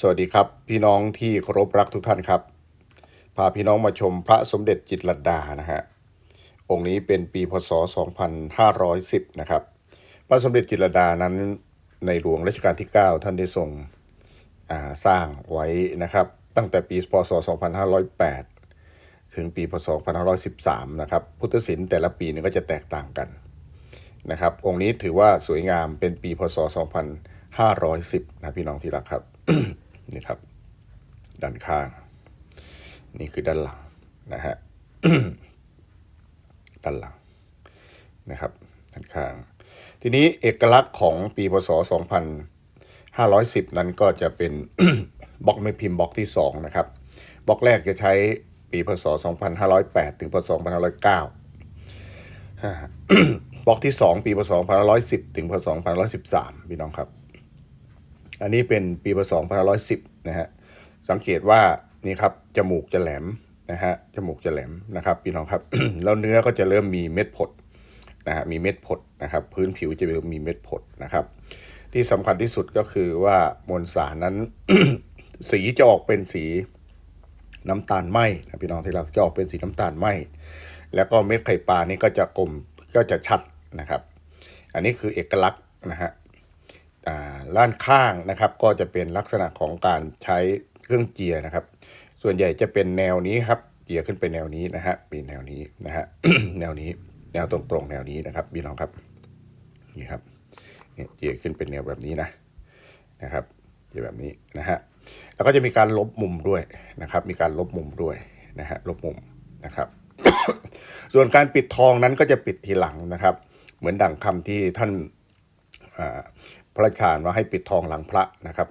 สวัสดีครับพี่น้องที่เคารพรักทุกท่านครับ พาพี่น้องมาชมพระสมเด็จจิตรลดานะฮะองค์นี้เป็นปีพศ 2510 นะครับ พระสมเด็จจิตรลดานั้นในหลวงรัชกาลที่ 9 ท่านได้ทรงสร้างไว้นะครับ ตั้งแต่ปีพศ 2508 ถึงปีพศ 2513 นะครับ พุทธศิลป์แต่ละปีนี่ก็จะแตกต่างกันนะครับ องค์นี้ถือว่าสวยงามเป็นปีพศ 2510 นะพี่น้องที่รักครับ นี่ครับ ด้านข้าง นี่คือด้านหลังนะฮะด้านหลังนะครับด้านข้าง ทีนี้เอกลักษณ์ของปีพศ 2510 นั้นก็จะเป็นบล็อกไม่พิมพ์บล็อกที่ 2 นะครับบล็อกแรกจะใช้ปีพศ 2508 ถึงพศ 2509บล็อกที่ 2 ปีพศ 2510 ถึงพศ 2513 พี่น้องครับ อันนี้เป็นปีพศ2510นะฮะสังเกตว่านี่ครับจมูกจะแหลมนะฮะจมูกจะแหลมนะครับพี่น้องครับแล้วเนื้อก็จะเริ่มมีเม็ดผดนะฮะมีเม็ดผดนะครับ พื้นผิวจะเริ่มมีเม็ดผดนะครับ ที่สำคัญที่สุดก็คือว่ามวลสารนั้น สีจะออกเป็นสีน้ำตาลไหมนะพี่น้องที่เรักจะออกเป็นสีน้ำตาลไหมแล้วก็เม็ดไข่ปลานี่ก็จะกลมก็จะชัดนะครับ อันนี้คือเอกลักษณ์นะฮะ อ่าด้านข้างนะครับ ก็จะเป็นลักษณะของการใช้เครื่องเจียนะครับ ส่วนใหญ่จะเป็นแนวนี้ครับเจียขึ้นไปแนวนี้นะฮะเป็นแนวนี้นะฮะแนวนี้แนวตรงๆ แนวนี้นะครับพี่น้องครับนี่ครับเนี่ยเจียขึ้นเป็นแนวแบบนี้นะนะครับเจะแบบนี้นะฮะแล้วก็จะมีการลบมุมด้วยนะครับ มีการลบมุมด้วยนะฮะลบมุมนะครับ ส่วนการปิดทองนั้นก็จะปิดทีหลังนะครับ เหมือนดังคำที่ท่านอ่า พระราชทานว่าให้ปิดทองหลังพระนะครับ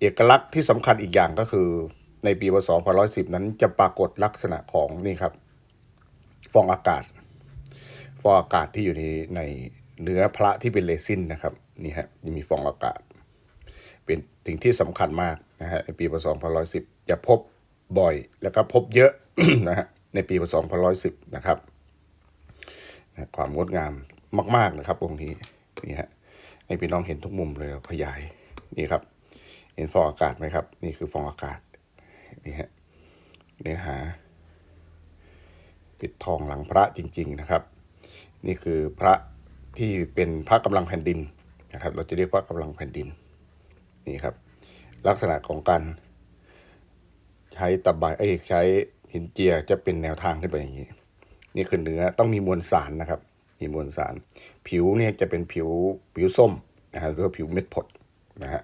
เอกลักษณ์ที่สำคัญอีกอย่างก็คือในปีพศ2510 นั้นจะปรากฏลักษณะของนี่ครับ ฟองอากาศ ฟองอากาศที่อยู่ในในเนื้อพระที่เป็นเรซินนะครับนี่ฮะยังมีฟองอากาศ เป็นสิ่งที่สำคัญมากนะฮะในปีพศ2510 จะพบบ่อยแล้วก็พบเยอะนะฮะในปีพศ2510 นะครับความงดงามมาก ๆ นะครับองค์นี้นี่ฮะ ให้พี่น้องเห็นทุกมุมเลยขยายนี่ครับ เห็นฟองอากาศไหมครับ นี่คือฟองอากาศนี่ฮะเนื้อหา ปิดทองหลังพระจริง ๆนะครับ นี่คือพระที่เป็นพระกำลังแผ่นดินนะครับ เราจะเรียกว่ากำลังแผ่นดินนี่ครับ ลักษณะของการใช้ตะไบเอ้ใช้หินเจียจะเป็นแนวทางขึ้นไปอย่างนี้ นี่คือเนื้อต้องมีมวลสารนะครับ มีมวลสาร ผิวเนี่ยจะเป็นผิวผิวส้มนะฮะหรือว่าผิวเม็ดผดนะฮะ